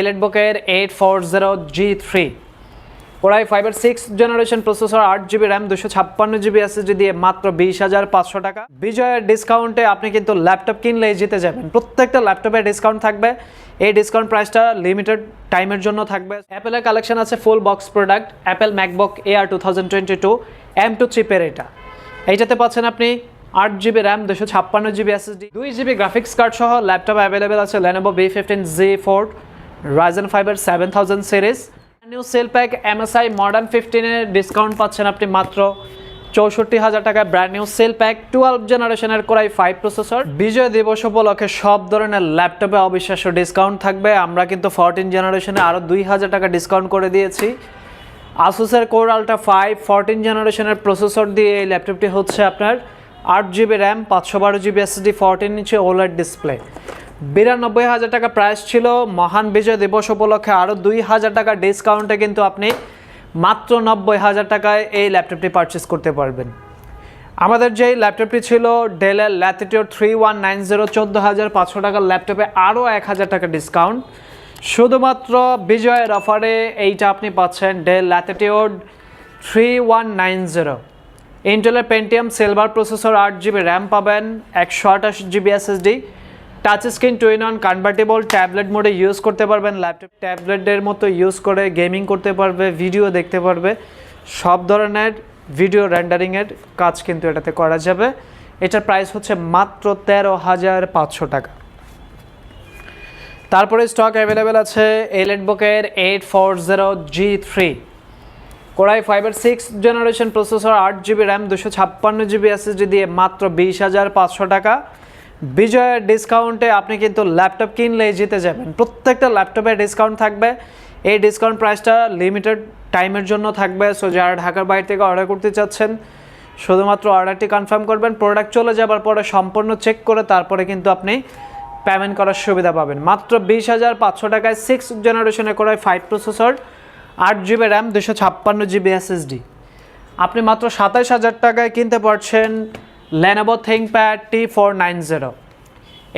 এলেটবুকের eight four zero G three ওরাই ফাইভের six generation processor আট জিবি র্যাম দুশো ছাপ্পান্ন জিবি এসএসডি দিয়ে মাত্র বিশ হাজার পাঁচশো টাকা। বিজয়ের ডিসকাউন্টে আপনি কিন্তু ল্যাপটপ কিনলেই জিতে যাবেন। প্রত্যেকটা ল্যাপটপে ডিসকাউন্ট থাকবে। এই ডিসকাউন্ট প্রাইসটা লিমিটেড টাইমের জন্য থাকবে। অ্যাপেলের কালেকশন আছে full box product Apple MacBook Air two thousand twenty two M two চিপের এটা। এইটাতে পাচ্ছেন আপনি আট জিবি র্যাম দুশো ছাপ্পান্ন জিবি এসএসডি দুই জিবি গ্রাফিক্স কার্ড সহ ল্যাপটপ অ্যাভেলেবেল আছে Lenovo V fifteen G four Ryzen ফাইভের seven thousand series new seal pack MSI modern ফিফটিনের discount পাচ্ছেন আপনি মাত্র চৌষট্টি হাজার টাকায় brand new seal pack twelve জেনারেশনের কোরাই ফাইভ প্রসেসর বিজয় দিবস উপলক্ষে সব ধরনের ল্যাপটপে অবিশ্বাস্য ডিসকাউন্ট থাকবে। আমরা কিন্তু ফোরটিন জেনারেশনে আরও দুই হাজার টাকা ডিসকাউন্ট করে দিয়েছি। আসুসের কোর আলট্রা ফাইভ ফোরটিন জেনারেশনের প্রসেসর দিয়ে এই ল্যাপটপটি হচ্ছে আপনার আট জিবি র্যাম পাঁচশো বারো জিবি এসএসডি ফোরটিন ইঞ্চি ওলার ডিসপ্লে বিরানব্বই হাজার টাকা প্রাইস ছিল। মহান বিজয় দিবস উপলক্ষে আরও দুই হাজার টাকা ডিসকাউন্টে কিন্তু আপনি মাত্র নব্বই হাজার টাকায় এই ল্যাপটপটি পারচেস করতে পারবেন। আমাদের যেই ল্যাপটপটি ছিল ডেলের Latitude three one nine zero চোদ্দ হাজার পাঁচশো টাকার ল্যাপটপে আরও এক হাজার টাকা ডিসকাউন্ট শুধুমাত্র বিজয়ের অফারে এইটা আপনি পাচ্ছেন Dell Latitude three one nine zero ইন্টেলের পেন্টিয়াম সিলভার প্রসেসর আট জিবি র্যাম পাবেন, একশো আঠাশ GB SSD touch screen two in one convertible tablet মোডে ইউজ করতে পারবেন ল্যাপটপ ট্যাবলেটের মতো ইউজ করে গেমিং করতে পারবে ভিডিও দেখতে পারবে। সব ধরনের ভিডিও রেন্ডারিংয়ের কাজ কিন্তু এটাতে করা যাবে। এটার প্রাইস হচ্ছে মাত্র তেরো হাজার পাঁচশো টাকা। তারপরে স্টক অ্যাভেলেবেল আছে এলেটবুকের eight four zero G three core i ফাইভের সিক্স জেনারেশন প্রসেসর আট জিবি র্যাম দুশো ছাপ্পান্ন জিবি এসএসডি দিয়ে মাত্র বিশ হাজার পাঁচশো টাকা। বিজয়ের ডিসকাউন্টে আপনি কিন্তু ল্যাপটপ কিনলেই জিতে যাবেন। প্রত্যেকটা ল্যাপটপে ডিসকাউন্ট থাকবে। এই ডিসকাউন্ট প্রাইসটা লিমিটেড টাইমের জন্য থাকবে। সো যারা ঢাকার বাইরে থেকে অর্ডার করতে চাচ্ছেন, শুধুমাত্র অর্ডারটি কনফার্ম করবেন। প্রোডাক্ট চলে যাবার পরে সম্পূর্ণ চেক করে তারপরে কিন্তু আপনি পেমেন্ট করার সুবিধা পাবেন। মাত্র বিশ হাজার পাঁচশো টাকায় সিক্স জেনারেশনে করে ফাইভ প্রসেসর আট জিবি র্যাম দুশো ছাপ্পান্ন জিবি এসএসডি আপনি মাত্র সাতাইশ হাজার টাকায় কিনতে পারছেন Lenovo ThinkPad T four nine zero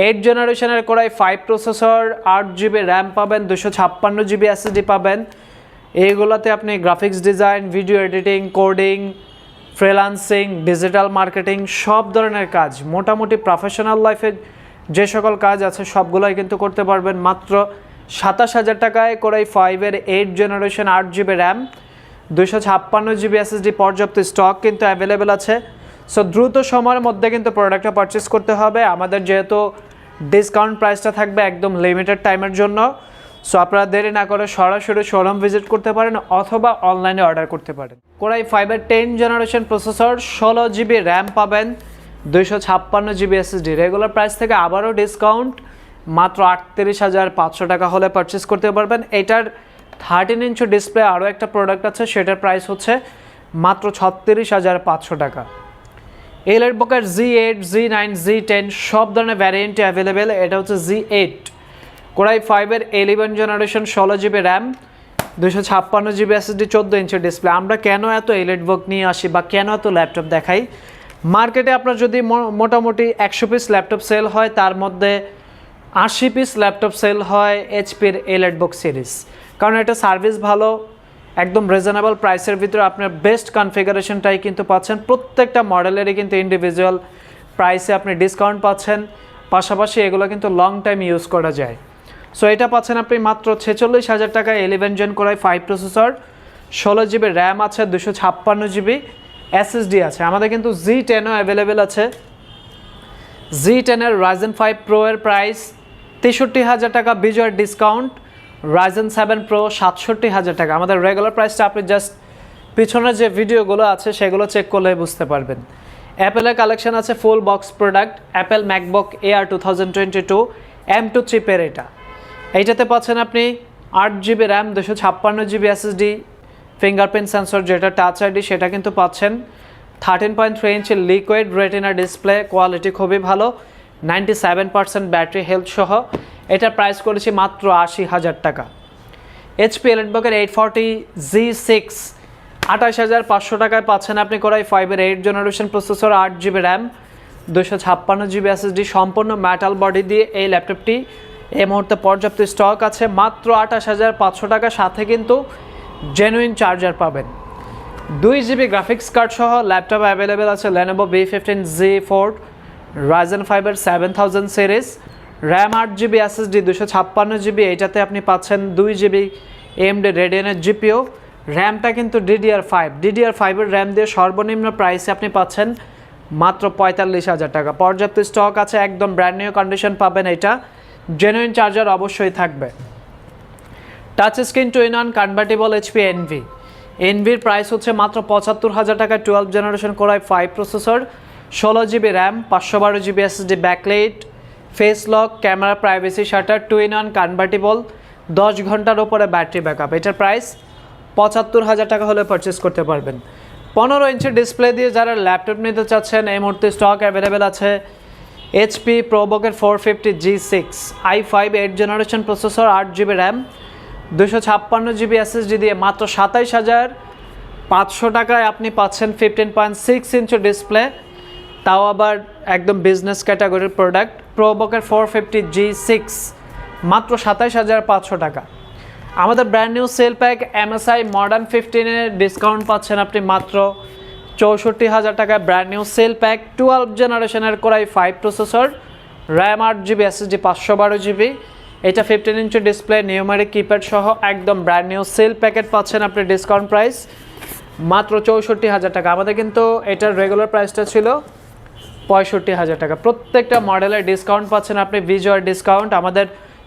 eight জেনারেশনের কোরাই ফাইভ প্রসেসর আট জিবি র্যাম পাবেন দুশো ছাপ্পান্ন জিবি এসএসডি পাবেন। এইগুলোতে আপনি graphics design video editing coding freelancing digital marketing সব ধরনের কাজ, মোটামুটি প্রফেশনাল লাইফে যে সকল কাজ আছে, সবগুলোই কিন্তু করতে পারবেন। মাত্র সাতাশ হাজার টাকায় কোরাই ফাইভের এইট জেনারেশন আট জিবি র্যাম দুশো ছাপ্পান্ন জিবি এসএসডি পর্যাপ্ত স্টক কিন্তু অ্যাভেলেবেল আছে। সো দ্রুত সময়ের মধ্যে কিন্তু প্রোডাক্টটা পারচেস করতে হবে। আমাদের যেহেতু ডিসকাউন্ট প্রাইসটা থাকবে একদম লিমিটেড টাইমের জন্য। সো আপনারা দেরি না করে সরাসরি শোরুম ভিজিট করতে পারেন অথবা অনলাইনে অর্ডার করতে পারেন। কোরাই ফাইভের টেন জেনারেশন প্রসেসর ষোলো জিবি র্যাম পাবেন, দুইশো ছাপ্পান্ন জিবি এসএসডি রেগুলার প্রাইস থেকে আবারও ডিসকাউন্ট মাত্র আটত্রিশ হাজার পাঁচশো টাকা হলে পারচেস করতে পারবেন। এটার থার্টিন ইঞ্চ ডিসপ্লে আরও একটা প্রোডাক্ট আছে, সেটার প্রাইস হচ্ছে মাত্র ছত্রিশ হাজার পাঁচশো টাকা। এই ল্যাপটপের G eight G nine G ten সব ধরনের ভ্যারিয়েন্টই অ্যাভেলেবেল এটা হচ্ছে জি এইট কোরাই ফাইভের ইলেভেন জেনারেশন ষোলো জিবি র্যাম দুশো ছাপ্পান্ন জিবি এসএসডি চোদ্দ ইঞ্চের ডিসপ্লে আমরা কেন এত এলেটবুক নিয়ে আসি বা কেন এত ল্যাপটপ দেখাই? মার্কেটে আপনার যদি মোটামুটি একশো পিস ল্যাপটপ সেল হয়, তার মধ্যে আশি পিস ল্যাপটপ সেল হয় এইচপির এলেটবুক সিরিজ কারণ এটা সার্ভিস ভালো একদম রিজনেবল প্রাইসের ভিতরে আপনার বেস্ট কনফিগারেশনটাই কিন্তু পাচ্ছেন। প্রত্যেকটা মডেলেরই কিন্তু ইন্ডিভিজুয়াল প্রাইসে আপনি ডিসকাউন্ট পাচ্ছেন। পাশাপাশি এগুলো কিন্তু লং টাইম ইউজ করা যায়। সো এটা পাচ্ছেন আপনি মাত্র ছেচল্লিশ হাজার টাকায় ইলেভেন জেন করায় ফাইভ প্রসেসর ষোলো জিবি র্যাম আছে, দুশো ছাপ্পান্ন জিবি এসএসডি আছে। আমাদের কিন্তু জি টেনও অ্যাভেলেবেল আছে। জি টেনের রাইজেন ফাইভ প্রো এর প্রাইস তেষট্টি হাজার টাকা বিজয়ের ডিসকাউন্ট রাইজেন সেভেন প্রো সাতষট্টি হাজার টাকা। আমাদের রেগুলার প্রাইসটা আপনি জাস্ট পিছনের যে ভিডিওগুলো আছে, সেগুলো চেক করলে বুঝতে পারবেন। অ্যাপেলের কালেকশন আছে full box product Apple MacBook Air two thousand twenty two M two চিপের এটা। এইটাতে পাচ্ছেন আপনি আট জিবি র্যাম দুশো ছাপ্পান্ন জিবি এসএসডি ফিঙ্গারপ্রিন্ট সেন্সর যেটা টাচ আইডি সেটা কিন্তু পাচ্ছেন। থার্টিন পয়েন্ট থ্রি ইঞ্চি লিকুইড রেটিনা ডিসপ্লে কোয়ালিটি খুবই ভালো। Ninety seven percent battery health সহ। এটার প্রাইস করেছি মাত্র আশি হাজার টাকা। এইচপি এলেটবকের এইট ফর্টি জি সিক্স আঠাশ হাজার পাঁচশো টাকায় পাচ্ছেন আপনি করাই ফাইভের এইট জেনারেশন প্রসেসর আট জিবি র্যাম দুশো ছাপ্পান্ন জিবি এসএসডি সম্পূর্ণ মেটাল বডি দিয়ে এই ল্যাপটপটি এই মুহূর্তে পর্যাপ্ত স্টক আছে, মাত্র আঠাশ হাজার পাঁচশো টাকা। সাথে কিন্তু জেনুইন চার্জার পাবেন। দুই জিবি গ্রাফিক্স কার্ড সহ ল্যাপটপ অ্যাভেলেবেল আছে Lenovo B fifteen G four Ryzen five seven thousand series RAM আট জিবি এসএসডি দুশো ছাপ্পান্ন জিবি এইটাতে আপনি পাচ্ছেন দুই জিবি এমডি রেডিয়ানের জিপিও র্যামটা কিন্তু ডিডিআর ফাইভ ডিডিআর ফাইভের র্যাম দিয়ে সর্বনিম্ন প্রাইসে আপনি পাচ্ছেন মাত্র পঁয়তাল্লিশ হাজার টাকা। পর্যাপ্ত স্টক আছে, একদম ব্র্যান্ড নিউ কন্ডিশন পাবেন এটা। জেনুইন চার্জার অবশ্যই থাকবে। Touch screen two in one convertible HP Envy এনভির price হচ্ছে মাত্র পঁচাত্তর হাজার টাকা twelve generation core i five processor ষোলো জিবি র্যাম, পাঁচশো বারো GB SSD backlight face lock camera privacy shutter two in one convertible দশ ঘণ্টার ওপরে ব্যাটারি ব্যাকআপ এটার প্রাইস পঁচাত্তর হাজার টাকা হলে পারচেস করতে পারবেন। পনেরো ইঞ্চি ডিসপ্লে দিয়ে যারা ল্যাপটপ নিতে চাচ্ছেন, এই মুহূর্তে স্টক অ্যাভেলেবেল আছে HP প্রোবকের four fifty G six i five eight generation processor আট জিবি র্যাম দুশো ছাপ্পান্ন জিবি এসএসডি দিয়ে মাত্র সাতাইশ হাজার পাঁচশো টাকায় আপনি পাচ্ছেন ফিফটিন পয়েন্ট সিক্স ইঞ্চি ডিসপ্লে তাও আবার একদম বিজনেস ক্যাটাগরির প্রোডাক্ট প্রোবকের ফোর ফিফটি জি সিক্স মাত্র সাতাইশ হাজার পাঁচশো টাকা। আমাদের brand new seal pack MSI Modern ফিফটিনের discount পাচ্ছেন আপনি মাত্র চৌষট্টি হাজার টাকায় brand new seal pack twelve জেনারেশনের core i five processor RAM আট জিবি এসএসডি পাঁচশো বারো জিবি এটা ফিফটিন ইঞ্চি ডিসপ্লে নিউমারিক কিপ্যাড সহ একদম ব্র্যান্ড নিউ সেল প্যাকেট পাচ্ছেন আপনি ডিসকাউন্ট প্রাইস মাত্র চৌষট্টি হাজার টাকা। আমাদের কিন্তু এটার রেগুলার প্রাইসটা ছিল পঁয়ষট্টি হাজার টাকা। প্রত্যেকটা মডেলের ডিসকাউন্ট পাচ্ছেন আপনি বিজয় ডিসকাউন্ট আমাদের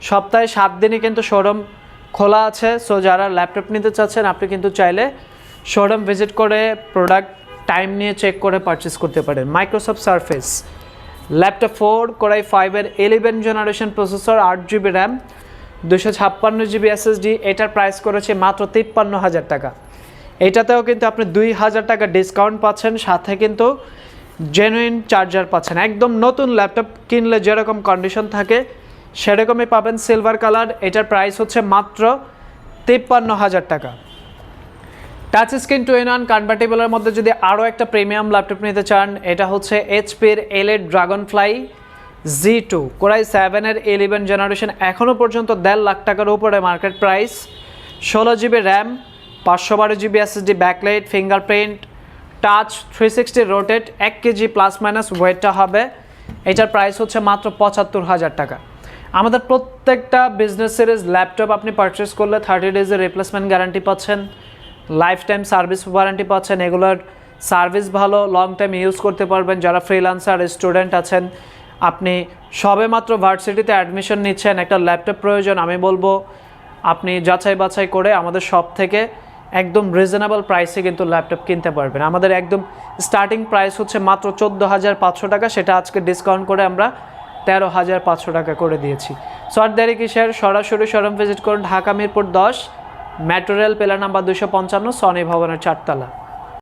সপ্তাহে সাত দিনই কিন্তু শোরুম খোলা আছে। সো যারা ল্যাপটপ নিতে চাচ্ছেন, আপনি কিন্তু চাইলে শোরুম ভিজিট করে প্রোডাক্ট টাইম নিয়ে চেক করে পারচেস করতে পারেন। Microsoft Surface laptop four core i ফাইভের ইলেভেন জেনারেশন প্রসেসর আট জিবি র্যাম দুশো ছাপ্পান্ন জিবি এসএসডি এটার প্রাইস করেছে মাত্র তিপ্পান্ন হাজার টাকা। এটাতেও কিন্তু আপনি দুই হাজার টাকা ডিসকাউন্ট পাচ্ছেন। সাথে কিন্তু জেনুইন চার্জার পাচ্ছেন। একদম নতুন ল্যাপটপ কিনলে যেরকম কন্ডিশন থাকে, সেরকমই পাবেন সিলভার কালার এটার প্রাইস হচ্ছে মাত্র তিপ্পান্ন হাজার টাকা। Touch screen two in one কনভার্টেবলের মধ্যে যদি আরও একটা প্রিমিয়াম ল্যাপটপ নিতে চান, এটা হচ্ছে এইচপির Elite Dragonfly G two core i সেভেনের ইলেভেন জেনারেশন এখনও পর্যন্ত দেড় লাখ টাকার উপরে মার্কেট প্রাইস ষোলো জিবি র্যাম পাঁচশো বারো GB SSD backlight fingerprint touch three sixty rotate এক কেজি প্লাস মাইনাস ওয়েটটা হবে। এটার প্রাইস হচ্ছে মাত্র পঁচাত্তর হাজার টাকা। আমাদের প্রত্যেকটা বিজনেস সিরিজ ল্যাপটপ আপনি পারচেস করলে থার্টি ডেজের রিপ্লেসমেন্ট গ্যারান্টি পাচ্ছেন। লাইফ টাইম সার্ভিস ওয়ারেন্টি পাচ্ছেন। এগুলোর সার্ভিস ভালো লং টাইম ইউজ করতে পারবেন। যারা ফ্রিলান্সার স্টুডেন্ট আছেন, আপনি সবে মাত্র ভার্সিটিতে অ্যাডমিশন নিচ্ছেন। একটা ল্যাপটপ প্রয়োজন, আমি বলব, আপনি যাচাই বাছাই করে আমাদের শপ থেকে একদম রিজনেবল প্রাইসে কিন্তু ল্যাপটপ কিনতে পারবেন। আমাদের একদম স্টার্টিং প্রাইস হচ্ছে মাত্র চোদ্দ হাজার পাঁচশো টাকা, সেটা আজকে ডিসকাউন্ট করে আমরা তেরো হাজার পাঁচশো টাকা করে দিয়েছি। আর দেরি কিসের? সরাসরি শোরুম ভিজিট করুন ঢাকা মিরপুর দশ মেট্রো রেল পেলা নাম্বার দুশো পঞ্চান্ন সনি ভবনের চারতলা।